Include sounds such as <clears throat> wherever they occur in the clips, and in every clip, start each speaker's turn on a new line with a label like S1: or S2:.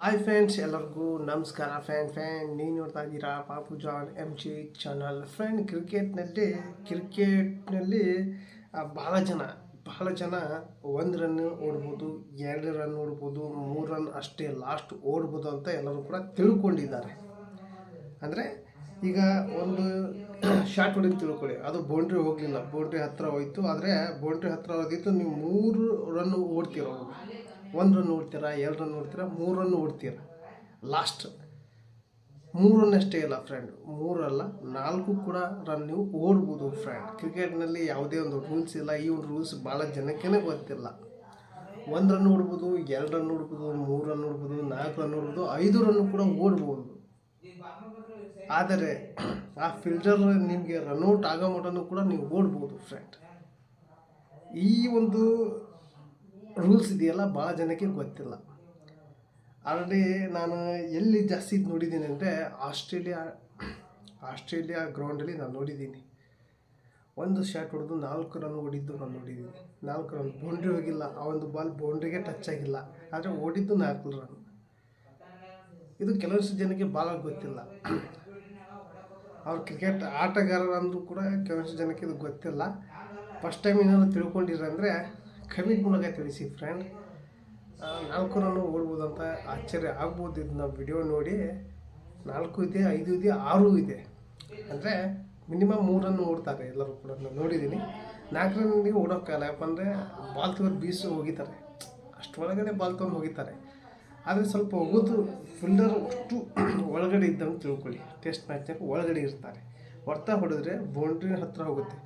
S1: Hi friends ಎಲ್ಲರಿಗೂ ನಮಸ್ಕಾರ fan fan. ನೀವು ನೋಡ್ತಾ ಇದ್ದೀರಾ ಪಾಪು John M G channel friend ಕ್ರಿಕೆಟ್ನಲ್ಲಿ ಕ್ರಿಕೆಟ್ನಲ್ಲಿ ಭಾಳ ಜನ, ಬಹಳ ಜನ ಒಂದು ರನ್ ಓಡ್ಬೋದು, ಎರಡು ರನ್ ಓಡ್ಬೋದು, ಮೂರು ರನ್ ಅಷ್ಟೇ ಲಾಸ್ಟ್ ಓಡ್ಬೋದು ಅಂತ ಎಲ್ಲರೂ ಕೂಡ ತಿಳ್ಕೊಂಡಿದ್ದಾರೆ. ಅಂದರೆ ಈಗ ಒಂದು <coughs> ಶಾರ್ಟ್ ಹೊಡಿ ತಿಳ್ಕೊಳ್ಳಿ. ಅದು ಬೌಂಡ್ರಿ ಹೋಗಲಿಲ್ಲ. ಬೌಂಡ್ರಿ ಹತ್ತಿರ ಹೋಯಿತು. ಆದರೆ ಬೌಂಡ್ರಿ ಹತ್ತಿರ ಹೋದಿತ್ತು ನೀವು ಮೂರು ರನ್ ಓಡ್ತೀರ ಒಂದು ರನ್ ಓಡ್ತೀರಾ ಎರಡು ರನ್ ಓಡ್ತೀರಾ ಲಾಸ್ಟ್ ಮೂರನ್ನಷ್ಟೇ ಇಲ್ಲ ಫ್ರೆಂಡ್ ಮೂರಲ್ಲ ನಾಲ್ಕು ಕೂಡ ರನ್ ನೀವು ಓಡ್ಬೋದು ಫ್ರೆಂಡ್ ಕ್ರಿಕೆಟ್ನಲ್ಲಿ ಯಾವುದೇ ಒಂದು ರೂಲ್ಸ್ ಇಲ್ಲ. ಈ ಒಂದು ರೂಲ್ಸ್ ಭಾಳ ಜನಕ್ಕೇ ಗೊತ್ತಿಲ್ಲ. ಒಂದು ರನ್ ಓಡ್ಬೋದು ಎರಡು ರನ್ ಓಡ್ಬೋದು ಮೂರು ರನ್ ನಾಲ್ಕು ರನ್ ಐದು ರನ್ ಕೂಡ ಓಡ್ಬೋದು. ಆದರೆ, ಆ ಫಿಲ್ಟರ್ ನಿಮಗೆ ರನ್ಔಟ್ ಆಗೋ ಮಟನೂ ಕೂಡ ನೀವು ಓಡ್ಬೋದು ಫ್ರೆಂಡ್ ಈ ಒಂದು ರೂಲ್ಸ್ ಇದೆಯಲ್ಲ ಭಾಳ ಜನಕ್ಕೆ ಗೊತ್ತಿಲ್ಲ. ಆಲ್ರೆಡಿ ನಾನು ಎಲ್ಲಿ ಜಾಸ್ತಿ ಇದ್ ನೋಡಿದ್ದೀನಿ ಅಂದರೆ ಆಸ್ಟ್ರೇಲಿಯಾ ಆಸ್ಟ್ರೇಲಿಯಾ ಗ್ರೌಂಡಲ್ಲಿ ನಾನು ನೋಡಿದ್ದೀನಿ. ಒಂದು ಶಾಟ್ ಹೊಡೆದು ನಾಲ್ಕು ರನ್ ಓಡಿದ್ದು ನಾನು ನೋಡಿದ್ದೀನಿ. ನಾಲ್ಕು ರನ್ ಬೌಂಡ್ರಿ ಹೋಗಿಲ್ಲ. ಆ ಒಂದು ಬಾಲ್ ಬೌಂಡ್ರಿಗೆ ಟಚ್ ಆಗಿಲ್ಲ. ಆದರೆ ಓಡಿದ್ದು ನಾಲ್ಕು ರನ್ ಇದು ಕೆಲವಷ್ಟು ಜನಕ್ಕೆ ಭಾಳ ಗೊತ್ತಿಲ್ಲ. ಅವ್ರು ಕ್ರಿಕೆಟ್ ಆಟಗಾರರಂದರೂ ಕೂಡ ಕೆಲವಷ್ಟು ಜನಕ್ಕೆ ಇದು ಗೊತ್ತಿಲ್ಲ. ಫಸ್ಟ್ ಟೈಮ್ ಏನಾದ್ರು ತಿಳ್ಕೊಂಡಿರಂದರೆ ಕಮೆಂಟ್ ಮೂಲಕ ತಿಳಿಸಿ ಫ್ರೆಂಡ್ ನಾಲ್ಕು ಓಡ್ಬೋದಂತ ಆಶ್ಚರ್ಯ ಆಗ್ಬೋದು ಇದನ್ನ ವಿಡಿಯೋ ನೋಡಿ. ನಾಲ್ಕು ಇದೆ, ಐದು ಇದೆ, ಆರು ಇದೆ. ಅಂದರೆ ಮಿನಿಮಮ್ ಮೂರನ್ನು ರನ್ ಓಡ್ತಾರೆ ಎಲ್ಲರೂ ಕೂಡ, ನಾನು ನೋಡಿದ್ದೀನಿ ನಾಲ್ಕು ಓಡೋಕ್ಕಾಗಲ್ಲ ಯಾಕಂದರೆ ಬಾಲ್ ತಗೊಂಡು ಬೀಸು ಹೋಗಿದ್ದಾರೆ. ಅಷ್ಟರೊಳಗಡೆ ಬಾಲ್ ತೊಗೊಂಡು ಹೋಗಿದ್ದಾರೆ. ಆದರೆ ಸ್ವಲ್ಪ ಹೋಗೋದು ಫಿಲ್ಡರ್ ಅಷ್ಟು <clears throat> ಒಳಗಡೆ ಇದ್ದಂಗೆ ತಿಳ್ಕೊಳ್ಳಿ. ಟೆಸ್ಟ್ ಮ್ಯಾಚ್ನಾಗ ಒಳಗಡೆ ಇರ್ತಾರೆ. ಹೊಡ್ತಾ ಹೊಡೆದ್ರೆ ಬೌಂಡ್ರಿ ಹತ್ತಿರ ಹೋಗುತ್ತೆ.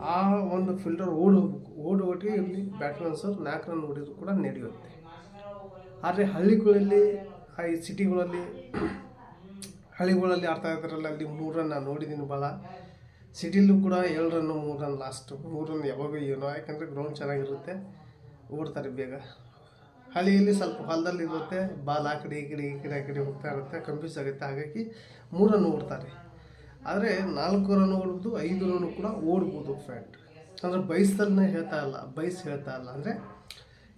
S1: ಆ ಒಂದು ಫಿಲ್ಟರ್ ಓಡಿ ಹೋಗ್ಬೇಕು. ಓಡಿ ಹೋಗಿ ಇಲ್ಲಿ ನಾಲ್ಕು ರನ್ ಓಡಿದ್ರು ಕೂಡ ನಡೆಯುತ್ತೆ. ಆದರೆ ಹಳ್ಳಿಗಳಲ್ಲಿ, ಆ ಈ ಸಿಟಿಗಳಲ್ಲಿ, ಹಳ್ಳಿಗಳಲ್ಲಿ ಆಡ್ತಾ ಇದ್ದಾರಲ್ಲ, ಅಲ್ಲಿ ಮೂರು ರನ್ ನಾನು ನೋಡಿದ್ದೀನಿ ಭಾಳ ಸಿಟಿಲೂ ಕೂಡ ಏಳು ರನ್ನು, ಮೂರು ರನ್ ಲಾಸ್ಟು ಮೂರು ರನ್ ಯಾವಾಗ ಏನೋ, ಯಾಕಂದರೆ ಗ್ರೌಂಡ್ ಚೆನ್ನಾಗಿರುತ್ತೆ. ಓಡ್ತಾರೆ ಬೇಗ. ಹಳ್ಳಿಯಲ್ಲಿ ಸ್ವಲ್ಪ ಹೊಲದಲ್ಲಿ ಇರುತ್ತೆ ಬಾಲ್ ಆ ಕಡೆ ಈ ಕಡೆ ಈ ಕಡೆ, ಆ ಕಡೆ ಹೋಗ್ತಾ ಇರುತ್ತೆ ಕನ್ಫ್ಯೂಸ್ ಆಗುತ್ತೆ ಹಾಗಾಗಿ ಮೂರನ್ನು ರನ್ ಓಡ್ತಾರೆ. ಆದರೆ ನಾಲ್ಕು ರನ್ ಓಡ್ಬೋದು ಐದು ರನ್ ಕೂಡ ಓಡ್ಬೋದು ಫ್ಯಾಟ್. ಅಂದರೆ ಬಯಸ್ದಲ್ಲೇ ಹೇಳ್ತಾ ಇಲ್ಲ, ಬೈಸ್ ಹೇಳ್ತಾ ಇಲ್ಲ. ಅಂದರೆ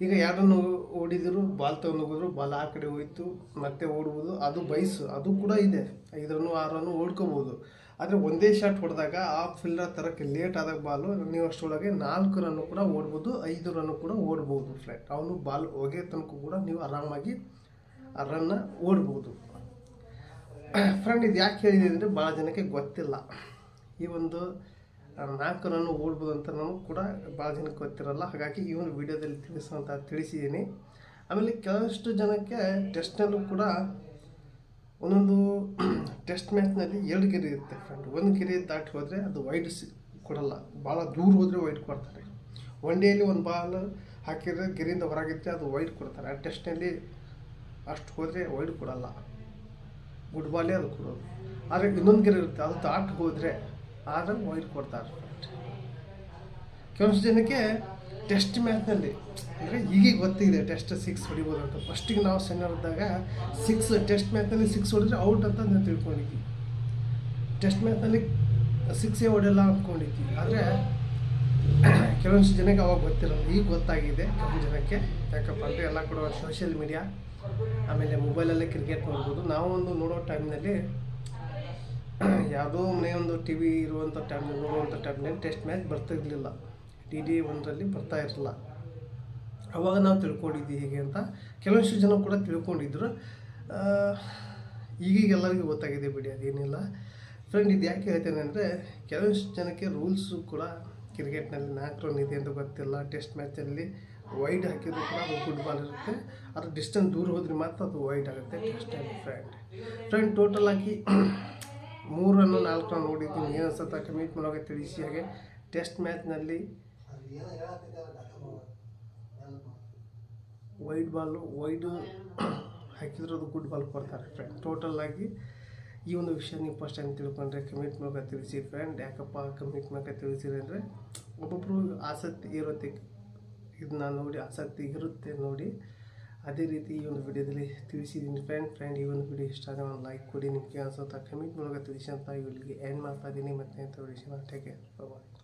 S1: ಈಗ ಯಾರನ್ನು ಓಡಿದ್ರು, ಬಾಲ್ ತಗೊಂಡು ಹೋಗಿದ್ರು, ಬಾಲ್ ಆ ಕಡೆ ಹೋಯ್ತು, ಮತ್ತೆ ಓಡ್ಬೋದು, ಅದು ಬೈಸ್, ಅದು ಕೂಡ ಇದೆ. ಐದರನ್ನು ಆರು ರನ್ನು ಓಡ್ಕೋಬೋದು. ಆದರೆ ಒಂದೇ ಶಾಟ್ ಹೊಡೆದಾಗ ಆ ಫಿಲ್ಡರ್ ತರಕ್ಕೆ ಲೇಟ್ ಆದಾಗ ಬಾಲು, ನೀವು ಅಷ್ಟರೊಳಗೆ ನಾಲ್ಕು ರನ್ನು ಕೂಡ ಓಡ್ಬೋದು, ಐದು ರನ್ನು ಕೂಡ ಓಡ್ಬೋದು ಫ್ಲೈಟ್ ಅವನು ಬಾಲ್ ಹೊಗೆ ತನಕ ಕೂಡ ನೀವು ಆರಾಮಾಗಿ ಆ ರನ್ನ ಓಡ್ಬೋದು. <coughs> ಫ್ರೆಂಡ್ ಇದು ಯಾಕೆ ಹೇಳಿದೆ ಅಂದರೆ ಭಾಳ ಜನಕ್ಕೆ ಗೊತ್ತಿಲ್ಲ. ಈ ಒಂದು ನಾಲ್ಕು ನಾನು ಓಡ್ಬೋದು ಅಂತ ನಾನು ಕೂಡ ಭಾಳ ಜನಕ್ಕೆ ಗೊತ್ತಿರಲ್ಲ. ಹಾಗಾಗಿ ಈ ಒಂದು ವಿಡಿಯೋದಲ್ಲಿ ತಿಳಿಸುವಂತ ತಿಳಿಸಿದ್ದೀನಿ. ಆಮೇಲೆ ಕೆಲವಷ್ಟು ಜನಕ್ಕೆ ಟೆಸ್ಟ್ನಲ್ಲೂ ಕೂಡ ಒಂದೊಂದು <coughs> ಟೆಸ್ಟ್ ಮ್ಯಾಚ್ನಲ್ಲಿ ಎರಡು ಗೆರೆ ಇರುತ್ತೆ ಫ್ರೆಂಡ್ ಒಂದು ಗೆರೆ ದಾಟಿ ಹೋದರೆ ಅದು ವೈಡ್ ಕೊಡಲ್ಲ. ಭಾಳ ದೂರ ಹೋದರೆ ವೈಡ್ ಕೊಡ್ತಾರೆ. ಒನ್ ಡೇಲಿ ಒಂದು ಬಾಲ್ ಹಾಕಿದ್ರೆ ಗೆರೆಯಿಂದ ಹೊರಗಿದ್ರೆ ಅದು ವೈಡ್ ಕೊಡ್ತಾರೆ. ಆ ಟೆಸ್ಟ್ನಲ್ಲಿ ಅಷ್ಟು ಹೋದರೆ ವೈಡ್ ಕೊಡಲ್ಲ. ಬಾಲೇ ಅದು ಕೊಡೋದು. ಆದರೆ ಇನ್ನೊಂದು ಗೆರೆ ಇರುತ್ತೆ, ಅದು ತಾಟ್ಗೆ ಹೋದರೆ ಆದ್ರೆ ವೈರ್ ಕೊಡ್ತಾರೆ. ಇರ್ತಾರೆ ಕೆಲವೊಂದು ಜನಕ್ಕೆ ಟೆಸ್ಟ್ ಮ್ಯಾಚ್ನಲ್ಲಿ ಅಂದರೆ ಈಗೀಗ ಗೊತ್ತಿದೆ ಟೆಸ್ಟ್ ಸಿಕ್ಸ್ ಹೊಡಿಬೋದು ಅಂತ. ಫಸ್ಟಿಗೆ ನಾವು ಸಣ್ಣರಿದ್ದಾಗ ಸಿಕ್ಸ್ ಟೆಸ್ಟ್ ಮ್ಯಾಚ್ನಲ್ಲಿ ಸಿಕ್ಸ್ ಹೊಡೆದ್ರೆ ಔಟ್ ಅಂತ ನಾನು ತಿಳ್ಕೊಂಡಿದ್ವಿ ಟೆಸ್ಟ್ ಮ್ಯಾಚ್ನಲ್ಲಿ ಸಿಕ್ಸೇ ಹೊಡೆಯಲ್ಲ ಅಂದ್ಕೊಂಡಿದ್ವಿ ಆದರೆ <coughs> ಕೆಲವೊಂದು ಜನಕ್ಕೆ ಅವಾಗ ಗೊತ್ತಿರಲ್ಲ ಈಗ ಗೊತ್ತಾಗಿದೆ ಕೆಲವು ಜನಕ್ಕೆ. ಯಾಕಪ್ಪ ಅಂದರೆ ಎಲ್ಲ ಕೂಡ ಸೋಷಿಯಲ್ ಮೀಡಿಯಾ ಆಮೇಲೆ ಮೊಬೈಲಲ್ಲೇ ಕ್ರಿಕೆಟ್ ನೋಡ್ಬೋದು. ನಾವು ಒಂದು ನೋಡೋ ಟೈಮ್ನಲ್ಲಿ <coughs> ಯಾವುದೋ ಮನೆ ಒಂದು ಟಿ ವಿ ಇರುವಂಥ ಟೈಮ್ನಲ್ಲಿ ನೋಡುವಂಥ ಟೈಮ್ನಲ್ಲಿ ಟೆಸ್ಟ್ ಮ್ಯಾಚ್ ಬರ್ತಾ ಇರಲಿಲ್ಲ. ಡಿ ಡಿ ಒಂದರಲ್ಲಿ ಬರ್ತಾ ಇರಲಿಲ್ಲ. ಅವಾಗ ನಾವು ತಿಳ್ಕೊಂಡಿದ್ವಿ ಹೀಗೆ ಅಂತ ಕೆಲವೊಂದಿಷ್ಟು ಜನ ಕೂಡ ತಿಳ್ಕೊಂಡಿದ್ರು. ಈಗೀಗ ಎಲ್ಲರಿಗೂ ಗೊತ್ತಾಗಿದೆ ಬಿಡಿ, ಅದೇನಿಲ್ಲ. ಫ್ರೆಂಡ್ ಇದು ಯಾಕೆ ಹೇಳ್ತೇನೆ ಅಂದರೆ ಕೆಲವಷ್ಟು ಜನಕ್ಕೆ ರೂಲ್ಸು ಕೂಡ ಕ್ರಿಕೆಟ್ನಲ್ಲಿ ನಾಲ್ಕು ರನ್ ಇದೆ ಅಂತ ಗೊತ್ತಿಲ್ಲ. ಟೆಸ್ಟ್ ಮ್ಯಾಚಲ್ಲಿ ವೈಡ್ ಹಾಕಿದ್ರು ಕೂಡ ಅದು ಗುಡ್ ಬಾಲ್ ಇರುತ್ತೆ. ಅದು ಡಿಸ್ಟೆನ್ಸ್ ದೂರ ಹೋದ್ರೆ ಮಾತ್ರ ಅದು ವೈಡ್ ಆಗುತ್ತೆ. ಟೆಸ್ಟಲ್ಲಿ ಫ್ರೆಂಡ್ ಫ್ರೆಂಡ್ ಟೋಟಲ್ ಆಗಿ <clears throat> ಮೂರು ರನ್ನು ನಾಲ್ಕು ರನ್ ನೋಡಿದ್ದೀನಿ ಏನು ಅನ್ಸುತ್ತೆ ಕಮಿಟ್ ಮಾಡೋಕೆ ತಿಳಿಸಿ ಹಾಗೆ. ಟೆಸ್ಟ್ ಮ್ಯಾಚ್ನಲ್ಲಿ ವೈಡ್ ಬಾಲು ವೈಡು ಹಾಕಿದ್ರೆ ಅದು ಗುಡ್ ಬಾಲ್ ಕೊಡ್ತಾರೆ ಫ್ರೆಂಡ್ ಟೋಟಲ್ ಆಗಿ ಈ ಒಂದು ವಿಷಯ ನೀವು ಫಸ್ಟ್ ಟೈಮ್ ತಿಳ್ಕೊಂಡ್ರೆ ಕಮಿಟ್ ಮೂಲಕ ತಿಳಿಸಿ ಫ್ರೆಂಡ್ ಯಾಕಪ್ಪ ಕಮಿಟ್ ಮೂಲಕ ತಿಳಿಸಿರಿ ಅಂದರೆ ಒಬ್ಬೊಬ್ಬರು ಆಸಕ್ತಿ ಇರುತ್ತೆ. ಇದನ್ನ ನೋಡಿ ಆಸಕ್ತಿ ಇರುತ್ತೆ ನೋಡಿ. ಅದೇ ರೀತಿ ಈ ಒಂದು ವಿಡಿಯೋದಲ್ಲಿ ತಿಳಿಸಿದ್ದೀನಿ ಫ್ರೆಂಡ್ ಫ್ರೆಂಡ್ ಈ ಒಂದು ವಿಡಿಯೋ ಇಷ್ಟ ಆದರೆ ಒಂದು ಲೈಕ್ ಕೊಡಿ. ನಿಮಗೆ ಅನಿಸುತ್ತಾ ಕಮಿಟ್ ಮೂಲಕ ತಿಳಿಸಿ ಅಂತ ಇಲ್ಲಿಗೆ ಎಂಡ್ ಮಾಡ್ತಾ ಇದ್ದೀನಿ. ಮತ್ತೆ ಅಂತ ವಿಡಿಯೋ ಟೇಕ್ ಕೇರ್ ಬಾಯ್